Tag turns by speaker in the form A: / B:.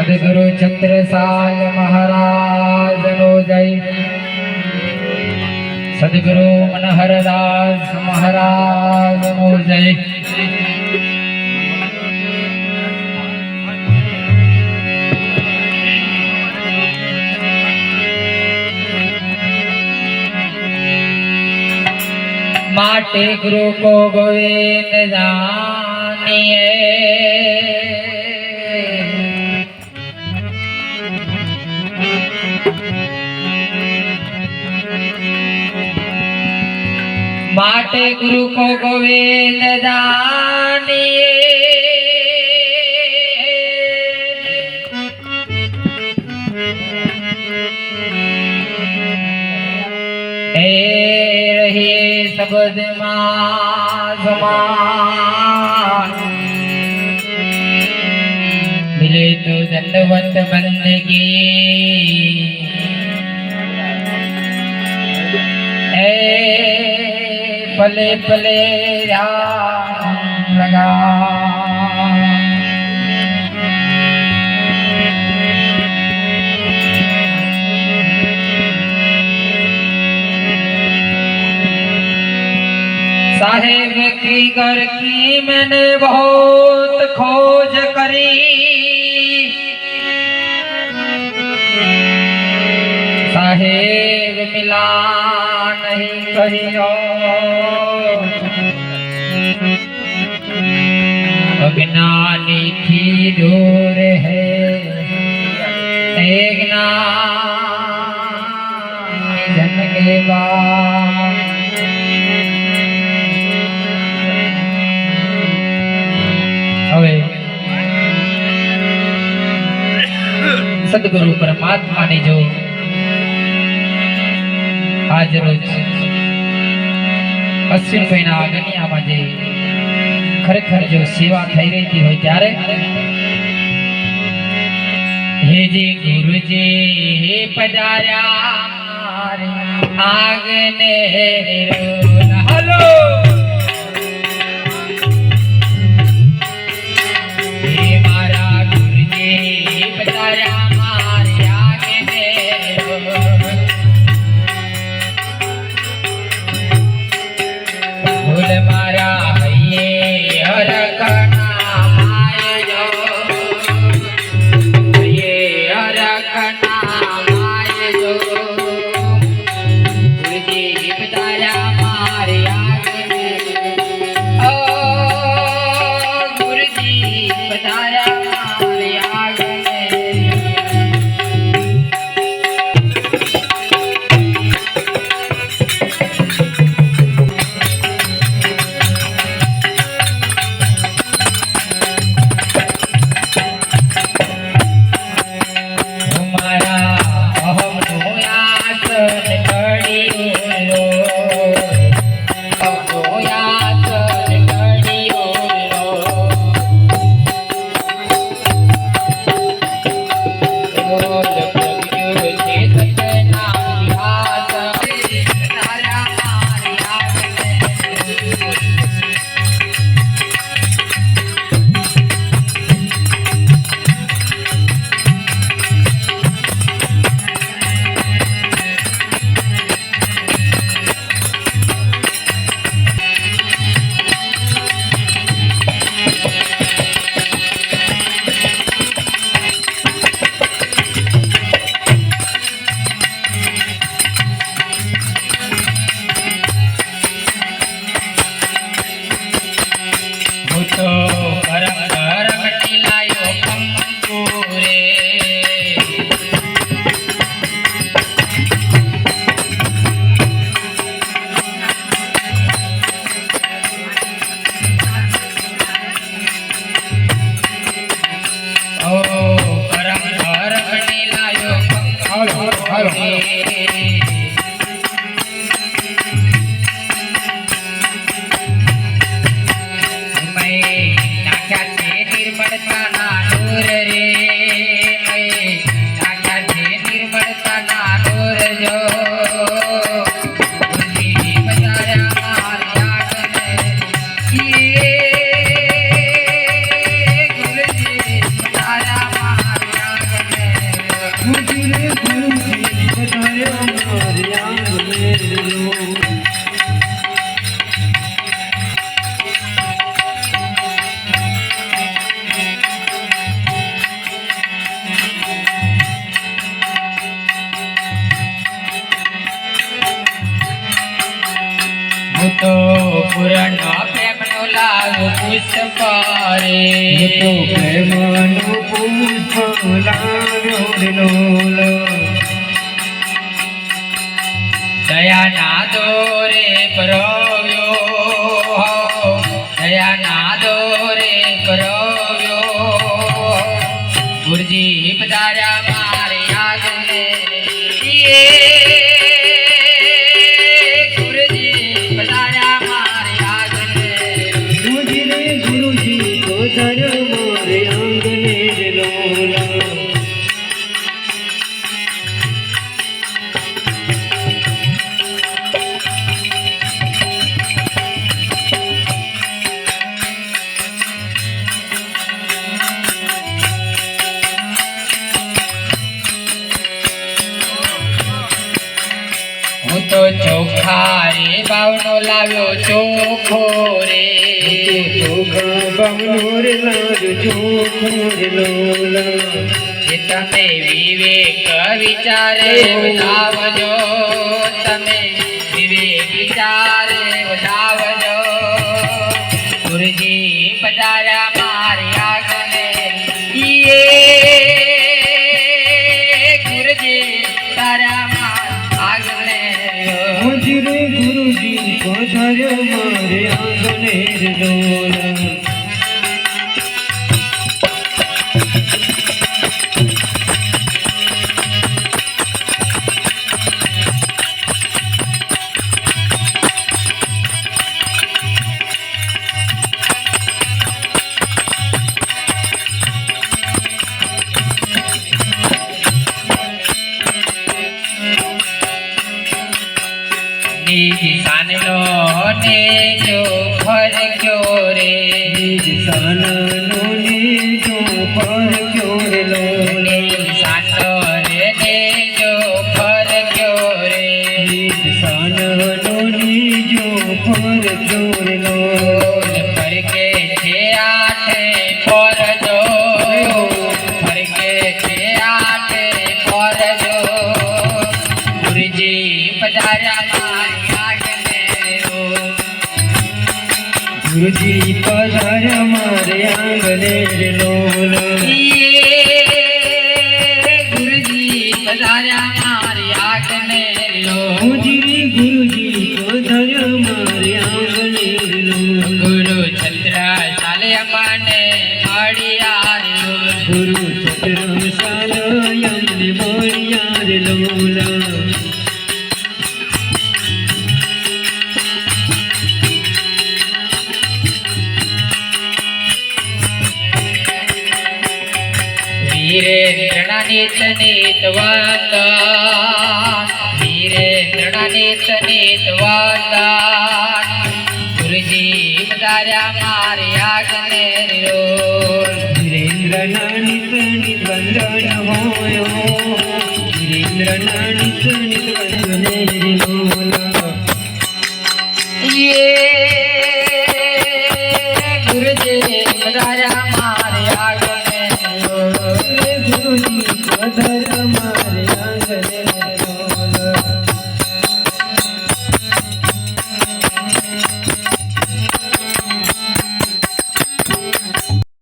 A: સદગુરુ છત્રસાલ મહારાજનો જય સદગુરુ મનહરદાસ મહારાજનો જય માટે ગુરુ કો ગોવિંદ જાનિએ માટે ગુરુ કો ગોવિંદ જાનિએ હે રહે શબ્દમાં સમાન. મિલે તો દંડવત બંદગી. पले पले लगा। साहेब की घर की मैंने बहुत खोज करी। साहेब मिला नहीं कहीं और અજ્ઞાની થી દૂર હે જન કે હવે, સદગુરુ પરમાત્માની જો આજ રોજ અશ્વિનભાઈના આગનિયામાં જે ખરેખર જો સેવા થઈ રહી હોય ત્યારે હે જે ગુરુજી પધાર્યા, આગને હલો! હે મારા ગુરુજી પધાર્યા. હાલો હાલો. લાગ પુષ્પ રે
B: તો પ્રેમનો પુષ્પ લોલ
A: દયાના દોરે પરવ્યો દયાના દોરે પરવ્યો ગુરજી પધાર્યા તો ચોખા રે બાવનો લાવ્યો ચોખો રે.
B: ચોખા બાવનો રે લાવ્યો ચોખો રે લોલ
A: તમે વિવેક વિચારે વધાવજો તમે વિવેક વિચારે.
B: પધાર મારે આંગણે રે લોલ
A: લો ને જો ફરક્યો રે
B: નિજ
A: ગુરુજી
B: પધાર મારે આંગણે લોલ.
A: ગુરુજી પધાર્યા મારી આગને લો
B: ગુરુજી પધાર મારે આંગણે લોલ.
A: ગુરુ છત્ર ચાલે મને નીત નીત વાતા વીરેન્દ્રના નીત નીત વાતા ગુરુજી પધાર્યા મારી આગને રોલ
B: ધીરેન્દ્ર નાનિત નિત વંદન હોયો ધીરેન્દ્ર નાનિત નિત વંદન
A: યે ગુરુજી પધાર્યા આગને